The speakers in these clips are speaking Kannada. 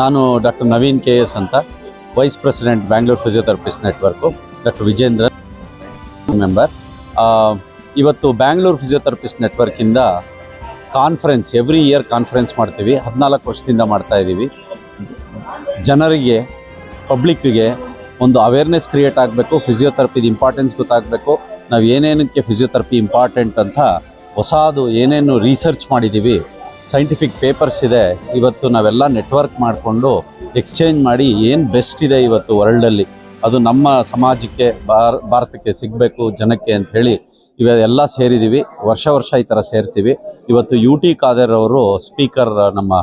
ನಾನು ಡಾಕ್ಟರ್ ನವೀನ್ ಕೆ ಎಸ್ ಅಂತ vice president Bangalore physiotherapist network, doctor Vijendra member. ಇವತ್ತು ಬ್ಯಾಂಗ್ಳೂರ್ ಫಿಸಿಯೋಥೆರಪಿಸ್ಟ್ ನೆಟ್ವರ್ಕಿಂದ ಕಾನ್ಫರೆನ್ಸ್, ಎವ್ರಿ ಇಯರ್ ಕಾನ್ಫರೆನ್ಸ್ ಮಾಡ್ತೀವಿ. ಹದಿನಾಲ್ಕು ವರ್ಷದಿಂದ ಮಾಡ್ತಾ ಇದ್ದೀವಿ. ಜನರಿಗೆ, ಪಬ್ಲಿಕ್ಕಿಗೆ ಒಂದು ಅವೇರ್ನೆಸ್ ಕ್ರಿಯೇಟ್ ಆಗಬೇಕು, ಫಿಸಿಯೋಥೆರಪಿದ ಇಂಪಾರ್ಟೆನ್ಸ್ ಗೊತ್ತಾಗಬೇಕು. ನಾವು ಏನೇನಕ್ಕೆ ಫಿಸಿಯೋಥೆರಪಿ ಇಂಪಾರ್ಟೆಂಟ್ ಅಂತ ಹೊಸದು ಏನೇನು ರಿಸರ್ಚ್ ಮಾಡಿದ್ದೀವಿ ಸೈಂಟಿಫಿಕ್ ಪೇಪರ್ಸ್ ಇದೆ. ಇವತ್ತು ನಾವೆಲ್ಲ ನೆಟ್ವರ್ಕ್ ಮಾಡಿಕೊಂಡು ಎಕ್ಸ್ಚೇಂಜ್ ಮಾಡಿ ಏನು ಬೆಸ್ಟ್ ಇದೆ ಇವತ್ತು ವರ್ಲ್ಡಲ್ಲಿ ಅದು ನಮ್ಮ ಸಮಾಜಕ್ಕೆ, ಭಾರ, ಭಾರತಕ್ಕೆ ಸಿಗಬೇಕು ಜನಕ್ಕೆ ಅಂತ ಹೇಳಿ ಇವೆಲ್ಲ ಸೇರಿದ್ದೀವಿ ವರ್ಷ ವರ್ಷ ಈ ಥರ ಸೇರ್ತೀವಿ. ಇವತ್ತು ಯು ಟಿ ಖಾದರ್ ಅವರು ಸ್ಪೀಕರ್ ನಮ್ಮ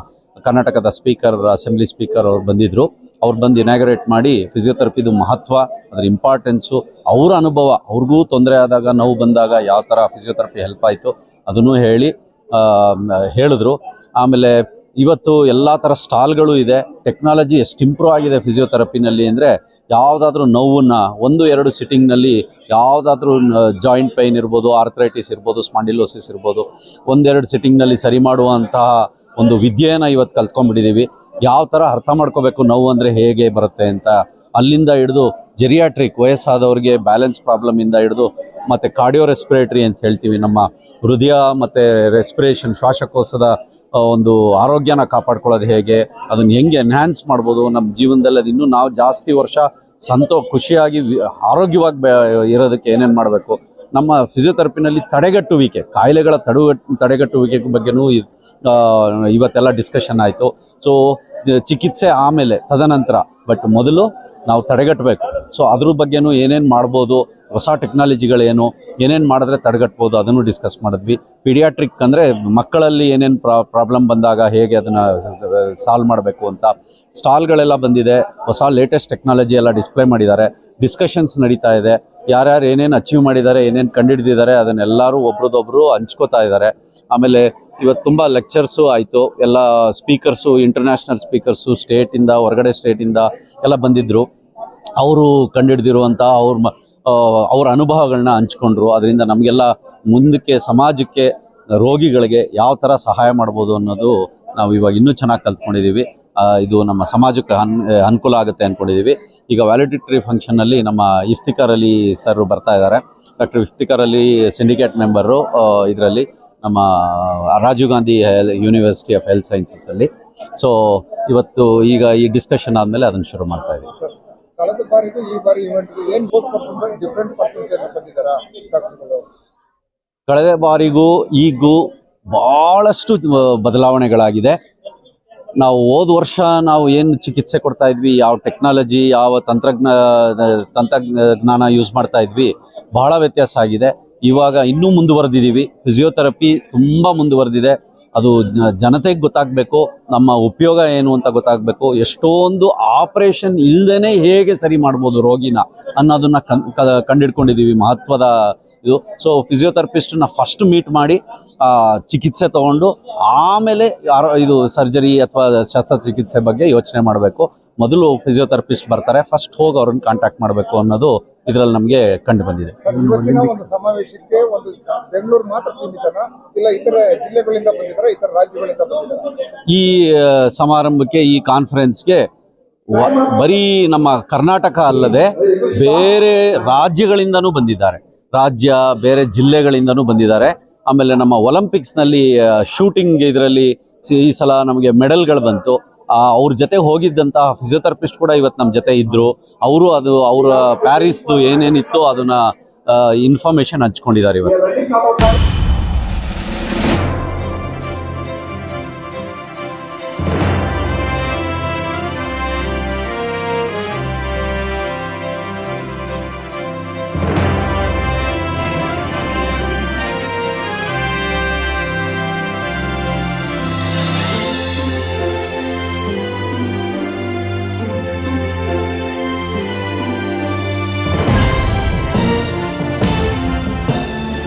ಕರ್ನಾಟಕದ ಸ್ಪೀಕರ್ ಅಸೆಂಬ್ಲಿ ಸ್ಪೀಕರ್ ಅವ್ರು ಬಂದಿದ್ದರು ಅವ್ರು ಬಂದು ಇನಾಗ್ರೇಟ್ ಮಾಡಿ ಫಿಸಿಯೋಥೆರಪಿದು ಮಹತ್ವ, ಅದರ ಇಂಪಾರ್ಟೆನ್ಸು ಅವರ ಅನುಭವ. ಅವ್ರಿಗೂ ತೊಂದರೆ ಆದಾಗ, ನೋವು ಬಂದಾಗ ಯಾವ ಥರ ಫಿಸಿಯೋಥೆರಪಿ ಹೆಲ್ಪ್ ಆಯಿತು ಅದನ್ನು ಹೇಳಿ ಹೇಳಿದ್ರು. ಆಮೇಲೆ ಇವತ್ತು ಎಲ್ಲ ಥರ ಸ್ಟಾಲ್ಗಳು ಇದೆ. ಟೆಕ್ನಾಲಜಿ ಎಷ್ಟು ಇಂಪ್ರೂವ್ ಆಗಿದೆ ಫಿಸಿಯೋಥೆರಪಿನಲ್ಲಿ ಅಂದರೆ ಯಾವುದಾದ್ರೂ ನೋವನ್ನು ಒಂದು, ಎರಡು ಸಿಟ್ಟಿಂಗ್ನಲ್ಲಿ ಯಾವುದಾದ್ರೂ ಜಾಯಿಂಟ್ ಪೈನ್ ಇರ್ಬೋದು, ಆರ್ಥರೈಟಿಸ್ ಇರ್ಬೋದು, ಸ್ಪಾಂಡಿಲೋಸಿಸ್ ಇರ್ಬೋದು, ಒಂದೆರಡು ಸಿಟ್ಟಿಂಗ್ನಲ್ಲಿ ಸರಿ ಮಾಡುವಂತಹ ಒಂದು ವಿದ್ಯೆಯನ್ನು ಇವತ್ತು ಕಲ್ತ್ಕೊಂಡ್ಬಿಟ್ಟಿದ್ದೀವಿ ಯಾವ ಥರ ಅರ್ಥ ಮಾಡ್ಕೋಬೇಕು ನೋವು ಅಂದರೆ ಹೇಗೆ ಬರುತ್ತೆ ಅಂತ ಅಲ್ಲಿಂದ ಹಿಡಿದು ಜೆರಿಯಾಟ್ರಿಕ್ ವಯಸ್ಸಾದವ್ರಿಗೆ ಬ್ಯಾಲೆನ್ಸ್ ಪ್ರಾಬ್ಲಮಿಂದ ಹಿಡಿದು ಮತ್ತು ಕಾರ್ಡಿಯೋ ರೆಸ್ಪಿರೇಟರಿ ಅಂತ ಹೇಳ್ತೀವಿ. ನಮ್ಮ ಹೃದಯ ಮತ್ತು ರೆಸ್ಪಿರೇಷನ್, ಶ್ವಾಸಕೋಶದ ಒಂದು ಆರೋಗ್ಯನ ಕಾಪಾಡ್ಕೊಳ್ಳೋದು ಹೇಗೆ, ಅದನ್ನು ಹೆಂಗೆ ಎನ್ಹ್ಯಾನ್ಸ್ ಮಾಡ್ಬೋದು, ನಮ್ಮ ಜೀವನದಲ್ಲಿ ಅದು ಇನ್ನೂ ನಾವು ಜಾಸ್ತಿ ವರ್ಷ ಸಂತೋ, ಖುಷಿಯಾಗಿ ಆರೋಗ್ಯವಾಗಿ ಇರೋದಕ್ಕೆ ಏನೇನು ಮಾಡಬೇಕು. ನಮ್ಮ ಫಿಸಿಯೋಥೆರಪಿನಲ್ಲಿ ತಡೆಗಟ್ಟುವಿಕೆ, ಕಾಯಿಲೆಗಳ ತಡೆಗಟ್ ತಡೆಗಟ್ಟುವಿಕೆ ಬಗ್ಗೆನೂ ಇವತ್ತೆಲ್ಲ ಡಿಸ್ಕಷನ್ ಆಯಿತು. ಸೊ ಚಿಕಿತ್ಸೆ ಆಮೇಲೆ ತದನಂತರ ಬಟ್ ಮೊದಲು ನಾವು ತಡೆಗಟ್ಟಬೇಕು. ಸೊ ಅದ್ರ ಬಗ್ಗೆನೂ ಏನೇನು ಮಾಡ್ಬೋದು ಹೊಸ ಟೆಕ್ನಾಲಜಿಗಳೇನು ಏನೇನು ಮಾಡಿದ್ರೆ ತಡೆಗಟ್ಬೋದು ಅದನ್ನು ಡಿಸ್ಕಸ್ ಮಾಡಿದ್ವಿ. ಪಿಡಿಯಾಟ್ರಿಕ್ ಅಂದರೆ ಮಕ್ಕಳಲ್ಲಿ ಏನೇನು ಪ್ರಾ ಪ್ರಾಬ್ಲಮ್ ಬಂದಾಗ ಹೇಗೆ ಅದನ್ನು ಸಾಲ್ವ್ ಮಾಡಬೇಕು ಅಂತ ಸ್ಟಾಲ್ಗಳೆಲ್ಲ ಬಂದಿದೆ. ಹೊಸ ಲೇಟೆಸ್ಟ್ ಟೆಕ್ನಾಲಜಿ ಎಲ್ಲ ಡಿಸ್ಪ್ಲೇ ಮಾಡಿದ್ದಾರೆ. ಡಿಸ್ಕಷನ್ಸ್ ನಡೀತಾ ಇದೆ. ಯಾರ್ಯಾರು ಏನೇನು ಅಚೀವ್ ಮಾಡಿದ್ದಾರೆ, ಏನೇನು ಕಂಡುಹಿಡಿದಿದ್ದಾರೆ ಅದನ್ನೆಲ್ಲರೂ ಒಬ್ರದೊಬ್ರು ಹಂಚ್ಕೋತಾ ಇದ್ದಾರೆ. ಆಮೇಲೆ ಇವತ್ತು ತುಂಬ ಲೆಕ್ಚರ್ಸು ಆಯಿತು. ಎಲ್ಲ ಸ್ಪೀಕರ್ಸು ಇಂಟರ್ನ್ಯಾಷನಲ್ ಸ್ಪೀಕರ್ಸು ಸ್ಟೇಟಿಂದ ಹೊರಗಡೆ ಸ್ಟೇಟಿಂದ ಎಲ್ಲ ಬಂದಿದ್ದರು ಅವರು ಕಂಡುಹಿಡ್ದಿರುವಂಥ ಅವ್ರ ಅವ್ರ ಅನುಭವಗಳನ್ನ ಹಂಚ್ಕೊಂಡ್ರು. ಅದರಿಂದ ನಮಗೆಲ್ಲ ಮುಂದಕ್ಕೆ ಸಮಾಜಕ್ಕೆ ರೋಗಿಗಳಿಗೆ ಯಾವ ಥರ ಸಹಾಯ ಮಾಡ್ಬೋದು ಅನ್ನೋದು ನಾವು ಇವಾಗ ಇನ್ನೂ ಚೆನ್ನಾಗಿ ಕಲ್ತ್ಕೊಂಡಿದ್ದೀವಿ ಇದು ನಮ್ಮ ಸಮಾಜಕ್ಕೆ ಅನ್ ಅನುಕೂಲ ಆಗುತ್ತೆ ಅಂದ್ಕೊಂಡಿದ್ದೀವಿ ಈಗ ವ್ಯಾಲಿಡಿಟರಿ ಫಂಕ್ಷನ್ನಲ್ಲಿ ನಮ್ಮ ಇಫ್ತಿಕಾರ್ ಅಲಿ ಸರ್ ಬರ್ತಾ ಇದ್ದಾರೆ doctor Iftikar Ali syndicate member ಇದರಲ್ಲಿ ನಮ್ಮ Rajiv Gandhi university of health ಸೈನ್ಸಸಲ್ಲಿ so ಇವತ್ತು ಈಗ ಈ ಡಿಸ್ಕಷನ್ ಆದಮೇಲೆ ಅದನ್ನು ಶುರು ಮಾಡ್ತಾ ಇದ್ದೀವಿ. ಕಳೆದ ಬಾರಿಗೂ ಈ ಬಾರಿ ಏನ್ ಡಿಫ್ರೆಂಟ್ ಕಳೆದ ಬಾರಿಗೂ ಈಗೂ ಬಹಳಷ್ಟು ಬದಲಾವಣೆಗಳಾಗಿದೆ. ನಾವು ಹೋದ ವರ್ಷ ನಾವು ಏನು ಚಿಕಿತ್ಸೆ ಕೊಡ್ತಾ ಇದ್ವಿ, ಯಾವ ಟೆಕ್ನಾಲಜಿ ಯಾವ ತಂತ್ರಜ್ಞ ತಂತ್ರಜ್ಞಾನ ಯೂಸ್ ಮಾಡ್ತಾ ಇದ್ವಿ, ಬಹಳ ವ್ಯತ್ಯಾಸ ಆಗಿದೆ. ಇವಾಗ ಇನ್ನೂ ಮುಂದುವರೆದಿದ್ದೀವಿ ಫಿಸಿಯೋಥೆರಪಿ ತುಂಬ ಮುಂದುವರೆದಿದೆ. ಅದು ಜನತೆಗೆ ಗೊತ್ತಾಗಬೇಕು, ನಮ್ಮ ಉಪಯೋಗ ಏನು ಅಂತ ಗೊತ್ತಾಗಬೇಕು. ಎಷ್ಟೊಂದು ಆಪರೇಷನ್ ಇಲ್ಲದೇ ಹೇಗೆ ಸರಿ ಮಾಡ್ಬೋದು ರೋಗಿನ ಅನ್ನೋದನ್ನ ಕನ್ ಕಂಡಿಡ್ಕೊಂಡಿದ್ದೀವಿ ಮಹತ್ವದ ಇದು. ಸೊ ಫಿಸಿಯೋಥೆರಪಿಸ್ಟನ್ನ ಫಸ್ಟ್ ಮೀಟ್ ಮಾಡಿ ಚಿಕಿತ್ಸೆ ತಗೊಂಡು, ಆಮೇಲೆ ಇದು ಸರ್ಜರಿ ಅಥವಾ ಶಸ್ತ್ರಚಿಕಿತ್ಸೆ ಬಗ್ಗೆ ಯೋಚನೆ ಮಾಡಬೇಕು. ಮೊದಲು ಫಿಸಿಯೋಥೆರಪಿಸ್ಟ್ ಬರ್ತಾರೆ ಫಸ್ಟ್ ಹೋಗಿ ಅವ್ರನ್ನ ಕಾಂಟ್ಯಾಕ್ಟ್ ಮಾಡಬೇಕು ಅನ್ನೋದು ಇದರಲ್ಲಿ ನಮಗೆ ಕಂಡು ಬಂದಿದೆ. ಸಮಾವೇಶಕ್ಕೆ ಒಂದು ಬೆಂಗಳೂರು ಮಾತ್ರ ಇಲ್ಲ ಇತರ ಜಿಲ್ಲೆಗಳಿಂದ ಬಂದಿದ್ದಾರಾ? ಇತರ ರಾಜ್ಯಗಳಿಂದ ಈ ಸಮಾರಂಭಕ್ಕೆ ಈ ಕಾನ್ಫರೆನ್ಸ್ಗೆ ಬರೀ ನಮ್ಮ ಕರ್ನಾಟಕ ಅಲ್ಲದೆ ಬೇರೆ ರಾಜ್ಯಗಳಿಂದನೂ ಬಂದಿದ್ದಾರೆ. ರಾಜ್ಯ ಬೇರೆ ಜಿಲ್ಲೆಗಳಿಂದನೂ ಬಂದಿದ್ದಾರೆ. ಆಮೇಲೆ ನಮ್ಮ ಒಲಿಂಪಿಕ್ಸ್ನಲ್ಲಿ ಶೂಟಿಂಗ್ ಇದರಲ್ಲಿ ಈ ಸಲ ನಮಗೆ ಮೆಡಲ್ಗಳು ಬಂತು. ಅವ್ರ ಜೊತೆ ಹೋಗಿದ್ದಂತಹ ಫಿಸಿಯೋಥೆರಪಿಸ್ಟ್ ಕೂಡ ಇವತ್ತು ನಮ್ಮ ಜೊತೆ ಇದ್ದರು ಅವರು ಅದು ಅವರ ಪ್ಯಾರಿಸ್ದು ಏನೇನಿತ್ತು ಅದನ್ನ ಇನ್ಫಾರ್ಮೇಶನ್ ಹಂಚ್ಕೊಂಡಿದ್ದಾರೆ ಇವತ್ತು.